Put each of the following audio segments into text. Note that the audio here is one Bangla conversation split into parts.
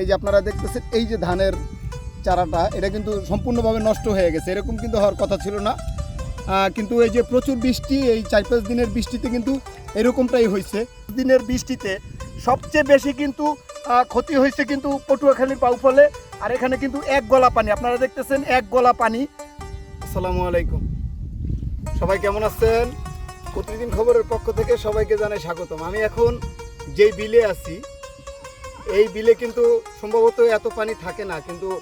এই যে আপনারা দেখতেছেন এই যে ধানের চারাটা এটা কিন্তু সম্পূর্ণভাবে নষ্ট হয়ে গেছে। এরকম কিন্তু হওয়ার কথা ছিল না। কিন্তু এই যে প্রচুর বৃষ্টি এই চার পাঁচ দিনের বৃষ্টিতে কিন্তু এরকমটাই হয়েছে। দিনের বৃষ্টিতে সবচেয়ে বেশি কিন্তু ক্ষতি হয়েছে কিন্তু পটুয়াখালীর বাউফলে আর এখানে কিন্তু এক গলা পানি আপনারা দেখতেছেন এক গলা পানি। আসসালামু আলাইকুম। সবাই কেমন আছেন? প্রতিদিন খবরের পক্ষ থেকে সবাইকে জানাই স্বাগতম। আমি এখন যেই বিলে আছি এই বিলে কিন্তু সম্ভবত এত পানি থাকে না, কিন্তু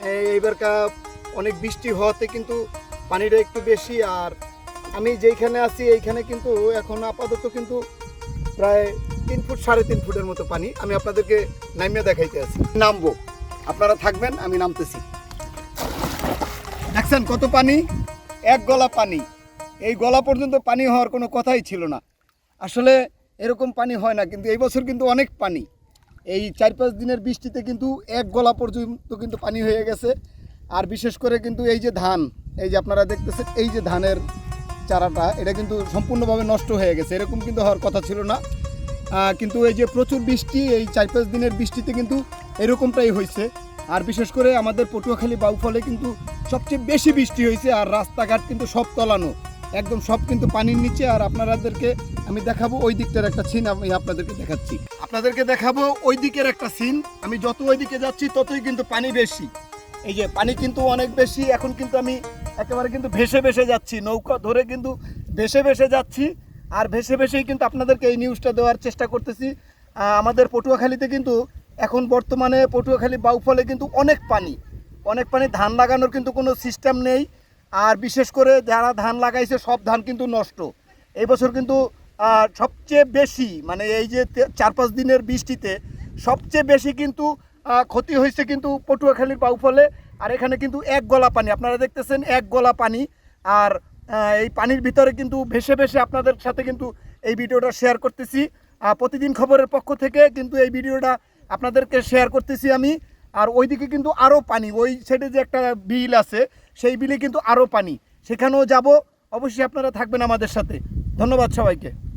এই- এইবারকা অনেক বৃষ্টি হওয়াতে কিন্তু পানিটা একটু বেশি, আর আমি যেইখানে আছি এইখানে কিন্তু এখন আপাতত কিন্তু প্রায় তিন ফুট, সাড়ে তিন ফুটের মতো পানি আমি আপনাদেরকে নামিয়ে দেখাইতে আছি। নামবো। আপনারা থাকবেন, আমি নামতেছি। দেখছেন কত পানি? এক গলা পানি। এই গলা পর্যন্ত পানি হওয়ার কোনো কথাই ছিল না। আসলে এরকম পানি হয় না, কিন্তু এই বছর কিন্তু অনেক পানি। এই চার পাঁচ দিনের বৃষ্টিতে কিন্তু এক গলা পর্যন্ত কিন্তু পানি হয়ে গেছে। আর বিশেষ করে কিন্তু এই যে ধান, এই যে আপনারা দেখতেছেন, এই যে ধানের চারাটা, এটা কিন্তু সম্পূর্ণভাবে নষ্ট হয়ে গেছে। এরকম কিন্তু হওয়ার কথা ছিল না। কিন্তু এই যে প্রচুর বৃষ্টি, এই চার পাঁচ দিনের বৃষ্টিতে কিন্তু এরকমটাই হয়েছে। আর বিশেষ করে আমাদের পটুয়াখালী বাউফলে কিন্তু সবচেয়ে বেশি বৃষ্টি হয়েছে, আর রাস্তাঘাট কিন্তু সব তলানো। একদম সব কিন্তু পানির নিচে, আর আপনাদেরকে আমি দেখাবো ওই দিকটার একটা সিন আমি আপনাদেরকে দেখাচ্ছি। আপনাদেরকে দেখাবো ওই দিকের একটা সিন আমি যত ওই দিকে যাচ্ছি ততই কিন্তু পানি বেশি। এই যে পানি কিন্তু অনেক বেশি, এখন কিন্তু আমি একেবারে কিন্তু ভেসে ভেসে যাচ্ছি, নৌকা ধরে কিন্তু ভেসে ভেসে যাচ্ছি, আর ভেসে ভেসেই কিন্তু আপনাদেরকে এই নিউজটা দেওয়ার চেষ্টা করতেছি। আমাদের পটুয়াখালীতে কিন্তু এখন বর্তমানে পটুয়াখালী বাউফলে কিন্তু অনেক পানি অনেক পানি, ধান লাগানোর কিন্তু কোনো সিস্টেম নেই। আর বিশেষ করে যারা ধান লাগাইছে, সব ধান কিন্তু নষ্ট। এই বছর কিন্তু সবচেয়ে বেশি মানে এই যে চার পাঁচ দিনের বৃষ্টিতে, সবচেয়ে বেশি কিন্তু ক্ষতি হয়েছে কিন্তু পটুয়াখালীর বাউফলে। আর এখানে কিন্তু এক গলা পানি, আপনারা দেখতেছেন এক গলা পানি। আর এই পানির ভিতরে কিন্তু ভেসে ভেসে আপনাদের সাথে কিন্তু এই ভিডিওটা শেয়ার করতেছি। প্রতিদিন খবরের পক্ষ থেকে কিন্তু এই ভিডিওটা আপনাদেরকে শেয়ার করতেছি আমি। আর ওইদিকে কিন্তু আরও পানি। ওই সাইডে যে একটা বিল আছে, সেই বিলে কিন্তু আরও পানি। সেখানেও যাব। অবশ্যই আপনারা থাকবেন আমাদের সাথে। ধন্যবাদ সবাইকে।